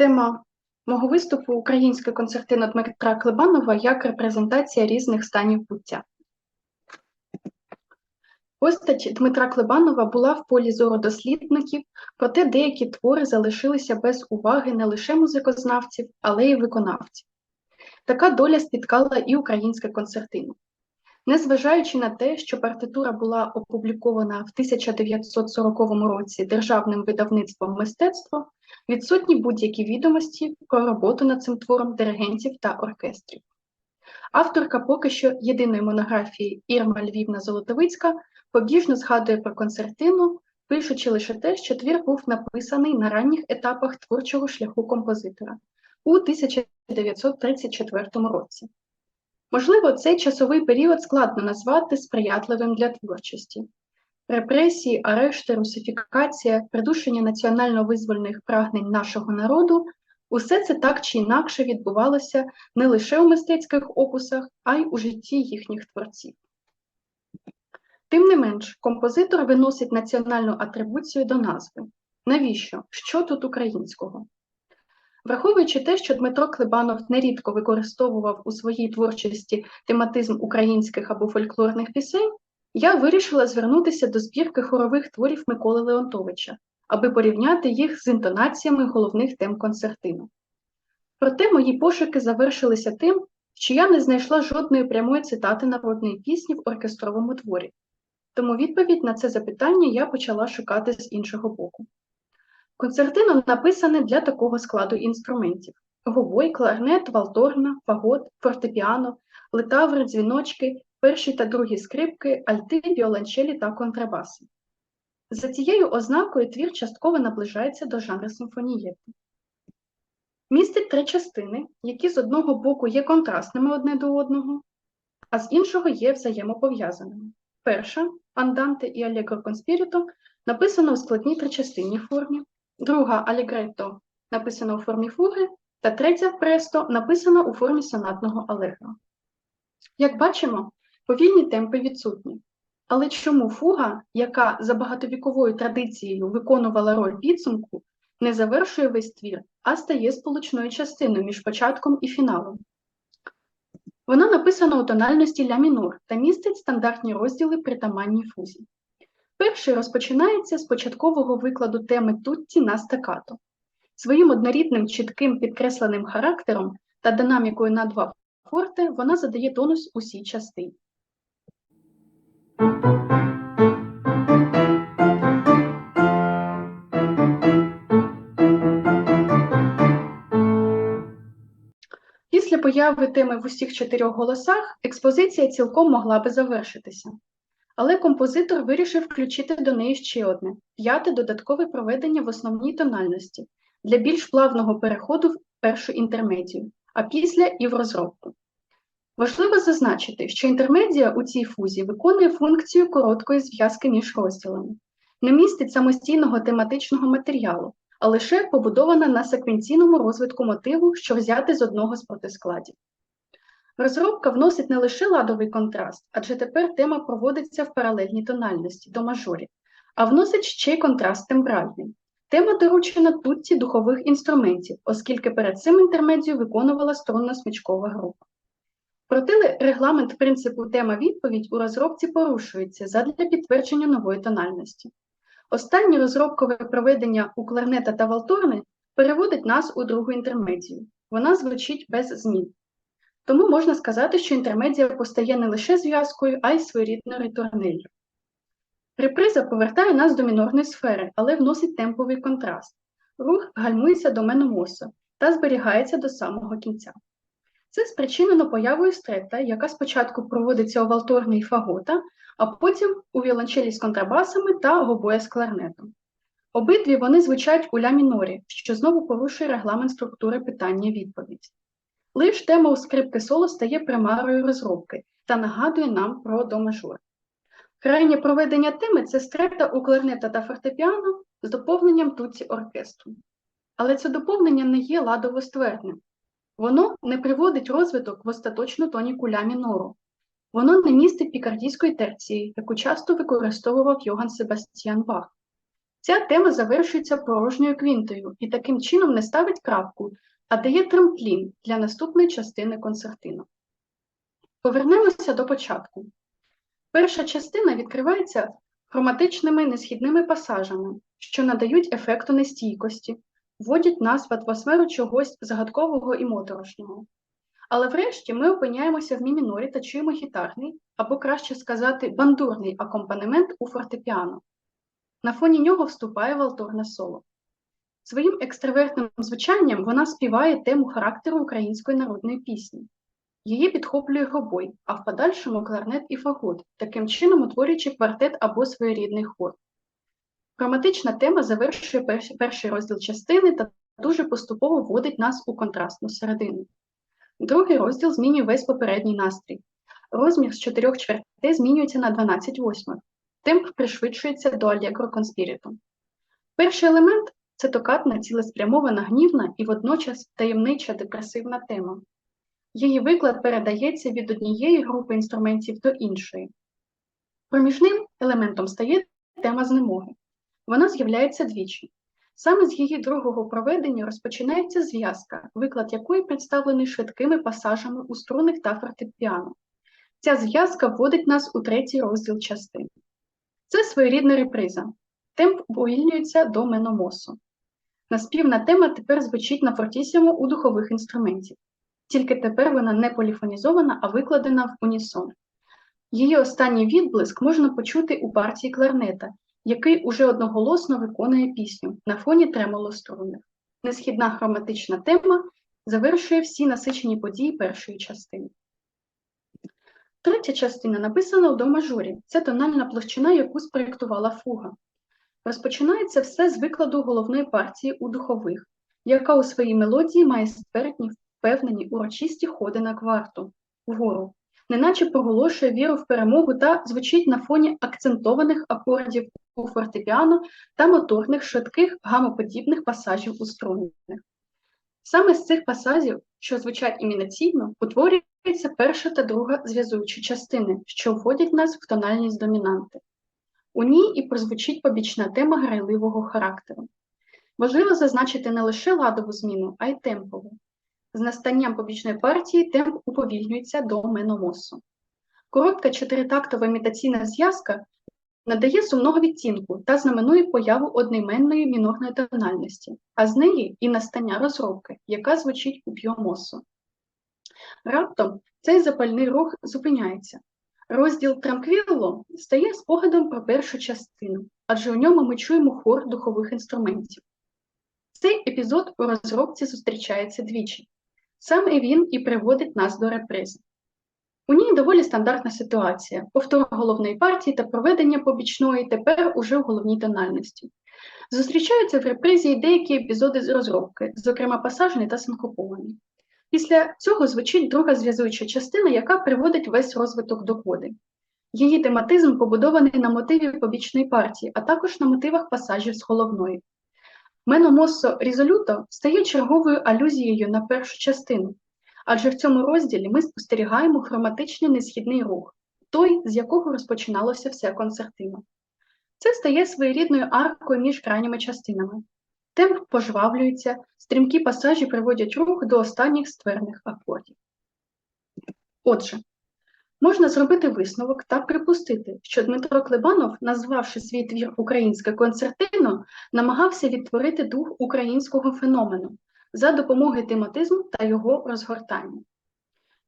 Тема мого виступу українська концертина Дмитра Клебанова як репрезентація різних станів буття. Постать Дмитра Клебанова була в полі зору дослідників, проте деякі твори залишилися без уваги не лише музикознавців, але й виконавців. Така доля спіткала і українська концертину. Незважаючи на те, що партитура була опублікована в 1940 році державним видавництвом мистецтво, відсутні будь-які відомості про роботу над цим твором диригентів та оркестрів. Авторка поки що єдиної монографії Ірма Львівна Золотовицька побіжно згадує про концертину, пишучи лише те, що твір був написаний на ранніх етапах творчого шляху композитора у 1934 році. Можливо, цей часовий період складно назвати сприятливим для творчості. Репресії, арешти, русифікація, придушення національно-визвольних прагнень нашого народу усе це так чи інакше відбувалося не лише у мистецьких опусах, а й у житті їхніх творців. Тим не менш, композитор виносить національну атрибуцію до назви. Навіщо? Що тут українського? Враховуючи те, що Дмитро Клебанов нерідко використовував у своїй творчості тематизм українських або фольклорних пісень, я вирішила звернутися до збірки хорових творів Миколи Леонтовича, аби порівняти їх з інтонаціями головних тем концертину. Проте мої пошуки завершилися тим, що я не знайшла жодної прямої цитати народної пісні в оркестровому творі. Тому відповідь на це запитання я почала шукати з іншого боку. Концертино написане для такого складу інструментів: гобой, кларнет, валторна, фагот, фортепіано, литаври, дзвіночки, перші та другі скрипки, альти, віолончелі та контрабаси. За цією ознакою твір частково наближається до жанру симфонієти. Містить три частини, які з одного боку є контрастними одне до одного, а з іншого є взаємопов'язаними. Перша анданте і алегро конспіріто написано у складній тричастинній формі, друга алегретто написана у формі фуги, та третя престо написана у формі сонатного алегро. Як бачимо, повільні темпи відсутні. Але чому фуга, яка за багатовіковою традицією виконувала роль підсумку, не завершує весь твір, а стає сполучною частиною між початком і фіналом? Вона написана у тональності ля мінор та містить стандартні розділи притаманній фузі. Перший розпочинається з початкового викладу теми Тутті на стакато. Своїм однорідним чітким підкресленим характером та динамікою на два форте вона задає тонус усій частині. Після появи теми в усіх чотирьох голосах експозиція цілком могла би завершитися. Але композитор вирішив включити до неї ще одне п'яте додаткове проведення в основній тональності для більш плавного переходу в першу інтермедію, а після і в розробку. Важливо зазначити, що інтермедія у цій фузі виконує функцію короткої зв'язки між розділами, не містить самостійного тематичного матеріалу, а лише побудована на секвенційному розвитку мотиву, що взяти з одного з протискладів. Розробка вносить не лише ладовий контраст, адже тепер тема проводиться в паралельній тональності до мажорів, а вносить ще й контраст тембральний. Тема доручена тутті духових інструментів, оскільки перед цим інтермедію виконувала струнно-смічкова група. Проте регламент принципу тема-відповідь у розробці порушується задля підтвердження нової тональності. Останнє розробкове проведення у кларнета та валторни переводить нас у другу інтермедію. Вона звучить без змін. Тому можна сказати, що інтермедія постає не лише зв'язкою, а й своєрідною риторнелью. Реприза повертає нас до мінорної сфери, але вносить темповий контраст. Рух гальмується до меномосу та зберігається до самого кінця. Це спричинено появою стрета, яка спочатку проводиться у валторні фагота, а потім у віолончелі з контрабасами та гобоя з кларнетом. Обидві вони звучать у ля мінорі, що знову порушує регламент структури питання-відповідь. Лиш тема у скрипки соло стає примарою розробки та нагадує нам про домажор. Крайнє проведення теми це стрета у кларнета та фортепіано з доповненням туці оркестру. Але це доповнення не є ладово ствердним. Воно не приводить розвиток в остаточну тоніку ля мінору. Воно не містить пікардійської терції, яку часто використовував Йоган Себастьян Бах. Ця тема завершується порожньою квінтою і таким чином не ставить крапку, а дає трамплін для наступної частини концертину. Повернемося до початку. Перша частина відкривається хроматичними несхідними пасажами, що надають ефекту нестійкості, вводять нас в атмосферу чогось загадкового і моторошного. Але врешті ми опиняємося в мі-мінорі та чуємо гітарний, або краще сказати, бандурний акомпанемент у фортепіано. На фоні нього вступає валторне соло. Своїм екстравертним звучанням вона співає тему характеру української народної пісні. Її підхоплює гобой, а в подальшому кларнет і фагот, таким чином утворюючи квартет або своєрідний хор. Хроматична тема завершує перший розділ частини та дуже поступово вводить нас у контрастну середину. Другий розділ змінює весь попередній настрій. Розмір з чотирьох чвертей змінюється на 12 восьмих. Темп пришвидшується до Allegro Conspiritum. Перший елемент це токатна, цілеспрямована, гнівна і водночас таємнича депресивна тема. Її виклад передається від однієї групи інструментів до іншої. Проміжним елементом стає тема знемоги. Вона з'являється двічі. Саме з її другого проведення розпочинається зв'язка, виклад якої представлений швидкими пасажами у струнних та фортепіано. Ця зв'язка вводить нас у третій розділ частини. Це своєрідна реприза. Темп увільнюється до меномосу. Наспівна тема тепер звучить на фортісімо у духових інструментів. Тільки тепер вона не поліфонізована, а викладена в унісон. Її останній відблиск можна почути у партії кларнета, який уже одноголосно виконує пісню на фоні тремоло струнних. Несхідна хроматична тема завершує всі насичені події першої частини. Третя частина написана у до мажорі. Це тональна площина, яку спроєктувала фуга. Розпочинається все з викладу головної партії у духових, яка у своїй мелодії має ствердні, впевнені урочисті ходи на кварту вгору, неначе проголошує віру в перемогу та звучить на фоні акцентованих акордів у фортепіано та моторних швидких гамоподібних пасажів у струнних. Саме з цих пасажів, що звучать імінаційно, утворюється перша та друга зв'язуючі частини, що вводять нас в тональність домінанти. У ній і прозвучить побічна тема грайливого характеру. Важливо зазначити не лише ладову зміну, а й темпову. З настанням побічної партії темп уповільнюється до меномосу. Коротка чотиритактова імітаційна зв'язка надає сумного відтінку та знаменує появу одноіменної мінорної тональності, а з неї і настання розробки, яка звучить у п'йомосу. Раптом цей запальний рух зупиняється. Розділ Транквілло стає спогадом про першу частину, адже у ньому ми чуємо хор духових інструментів. Цей епізод у розробці зустрічається двічі. Саме він і приводить нас до репризи. У ній доволі стандартна ситуація: повтор головної партії та проведення побічної тепер уже в головній тональності. Зустрічаються в репризі деякі епізоди з розробки, зокрема пасажні та синкоповані. Після цього звучить друга зв'язуюча частина, яка приводить весь розвиток до коди. Її тематизм побудований на мотиві побічної партії, а також на мотивах пасажів з головної. Меномоссо Різолюто стає черговою алюзією на першу частину, адже в цьому розділі ми спостерігаємо хроматичний несхідний рух, той, з якого розпочиналося все концертино. Це стає своєрідною аркою між крайніми частинами. Темп пожвавлюється, стрімкі пасажі приводять рух до останніх ствердних акордів. Отже, можна зробити висновок та припустити, що Дмитро Клебанов, назвавши свій твір Українське концертино, намагався відтворити дух українського феномену за допомогою тематизму та його розгортання.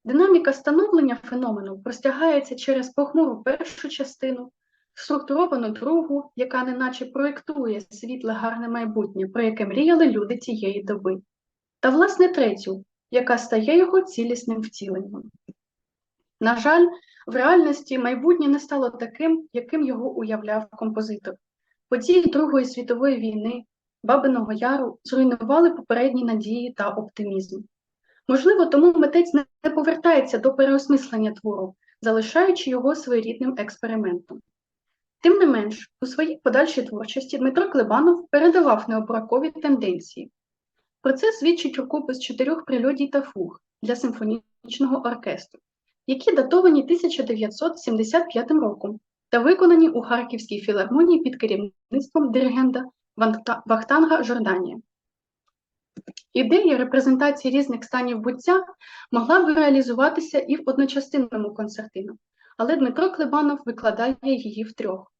Динаміка становлення феномену простягається через похмуру першу частину, структуровану другу, яка неначе проєктує світле гарне майбутнє, про яке мріяли люди тієї доби, та, власне, третю, яка стає його цілісним втіленням. На жаль, в реальності майбутнє не стало таким, яким його уявляв композитор. Події Другої світової війни, Бабиного Яру зруйнували попередні надії та оптимізм. Можливо, тому митець не повертається до переосмислення твору, залишаючи його своєрідним експериментом. Тим не менш, у своїй подальшій творчості Дмитро Клебанов передавав необракові тенденції. Про це свідчить рукопис чотирьох прелюдій та фуг для симфонічного оркестру, які датовані 1975 роком та виконані у Харківській філармонії під керівництвом диригента Вахтанга Жорданія. Ідея репрезентації різних станів буття могла б реалізуватися і в одночастинному концертино, але Дмитро Клебанов викладає її втрьох.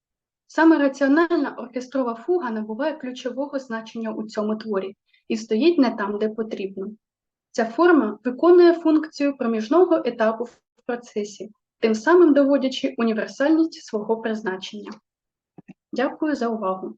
Саме раціональна оркестрова фуга набуває ключового значення у цьому творі і стоїть не там, де потрібно. Ця форма виконує функцію проміжного етапу в процесі, тим самим доводячи універсальність свого призначення. Дякую за увагу.